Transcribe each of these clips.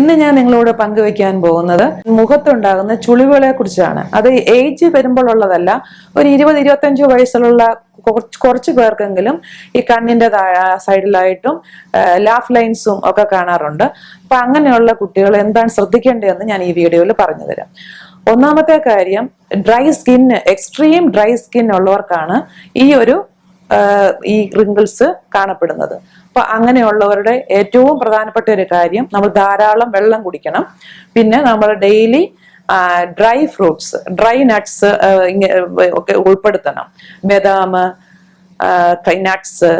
ഇന്ന് ഞാൻ നിങ്ങളോട് പങ്കുവെക്കാൻ പോകുന്നത് മുഖത്തുണ്ടാകുന്ന ചുളിവുകളെ കുറിച്ചാണ് അത് ഏജ് വരുമ്പോൾ ഉള്ളതല്ല ഒരു ഇരുപത് ഇരുപത്തഞ്ച് വയസ്സിലുള്ള കുറച്ച് പേർക്കെങ്കിലും ഈ കണ്ണിന്റെ സൈഡിലായിട്ടും ലാഫ് ലൈൻസും ഒക്കെ കാണാറുണ്ട്. അപ്പൊ അങ്ങനെയുള്ള കുട്ടികൾ എന്താണ് ശ്രദ്ധിക്കേണ്ടതെന്ന് ഞാൻ ഈ വീഡിയോയിൽ പറഞ്ഞു തരാം. ഒന്നാമത്തെ കാര്യം dry skin extreme dry skin ഉള്ളവർക്കാണ് ഈ ഒരു ഈ റിങ്കിൾസ് കാണപ്പെടുന്നത്. അപ്പൊ അങ്ങനെയുള്ളവരുടെ ഏറ്റവും പ്രധാനപ്പെട്ട ഒരു കാര്യം നമ്മൾ ധാരാളം വെള്ളം കുടിക്കണം. പിന്നെ നമ്മൾ daily dry fruits dry nuts ഒക്കെ ഉൾപ്പെടുത്തണം. ബദാം നട്ട്സ്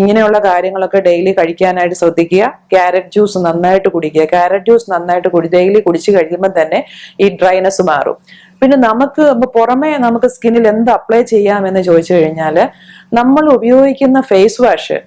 ഇങ്ങനെയുള്ള കാര്യങ്ങളൊക്കെ ഡെയിലി കഴിക്കാനായിട്ട് ശ്രദ്ധിക്കുക. ക്യാരറ്റ് ജ്യൂസ് നന്നായിട്ട് കുടിക്കുക. ക്യാരറ്റ് ജ്യൂസ് നന്നായിട്ട് കുടി ഡെയിലി കുടിച്ചു കഴിയുമ്പോൾ തന്നെ ഈ ഡ്രൈനെസ് മാറും. പിന്നെ നമുക്ക് പുറമേ നമുക്ക് സ്കിന്നിൽ എന്ത് അപ്ലൈ ചെയ്യാമെന്ന് ചോദിച്ചു കഴിഞ്ഞാൽ നമ്മൾ ഉപയോഗിക്കുന്ന ഫേസ് വാഷ്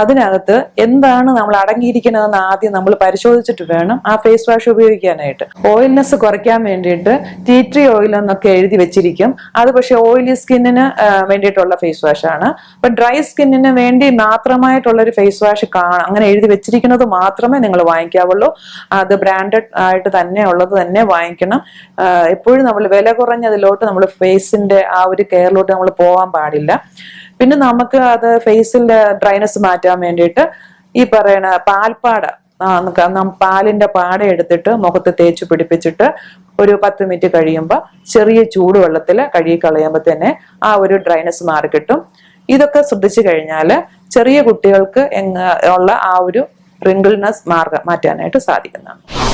അതിനകത്ത് എന്താണ് നമ്മൾ അടങ്ങിയിരിക്കുന്നതെന്ന് ആദ്യം നമ്മൾ പരിശോധിച്ചിട്ട് വേണം ആ ഫേസ് വാഷ് ഉപയോഗിക്കാനായിട്ട്. ഓയിൽനെസ് കുറയ്ക്കാൻ വേണ്ടിയിട്ട് ടീ ട്രീ ഓയിൽ എന്നൊക്കെ എഴുതി വെച്ചിരിക്കും. അത് പക്ഷേ ഓയിലി സ്കിന്നിന് വേണ്ടിയിട്ടുള്ള ഫേസ് വാഷ് ആണ്. അപ്പൊ ഡ്രൈ സ്കിന്നിന് വേണ്ടി മാത്രമായിട്ടുള്ള ഒരു ഫേസ് വാഷ് കാണാം അങ്ങനെ എഴുതി വെച്ചിരിക്കുന്നത് മാത്രമേ നിങ്ങൾ വാങ്ങിക്കാവുള്ളൂ. അത് ബ്രാൻഡഡ് ആയിട്ട് തന്നെ ഉള്ളത് തന്നെ വാങ്ങിക്കണം. എപ്പോഴും നമ്മൾ വില കുറഞ്ഞതിലോട്ട് നമ്മൾ ഫേസിന്റെ ആ ഒരു കെയറിലോട്ട് നമ്മൾ പോകാൻ പാടില്ല. പിന്നെ നമുക്ക് അത് ഫേസിന്റെ ഡ്രൈനസ് മാറ്റാൻ വേണ്ടിയിട്ട് ഈ പറയണ പാൽപ്പാട പാലിന്റെ പാട എടുത്തിട്ട് മുഖത്ത് തേച്ച് പിടിപ്പിച്ചിട്ട് ഒരു പത്ത് മിനിറ്റ് കഴിയുമ്പോൾ ചെറിയ ചൂടുവെള്ളത്തിൽ കഴുകി കളയുമ്പോൾ തന്നെ ആ ഒരു ഡ്രൈനസ് മാറി കിട്ടും. ഇതൊക്കെ ശ്രദ്ധിച്ചു കഴിഞ്ഞാൽ ചെറിയ കുട്ടികൾക്ക് ഉള്ള ആ ഒരു റിങ്കിൾനെസ് മാർഗം മാറ്റാനായിട്ട് സാധിക്കുന്നതാണ്.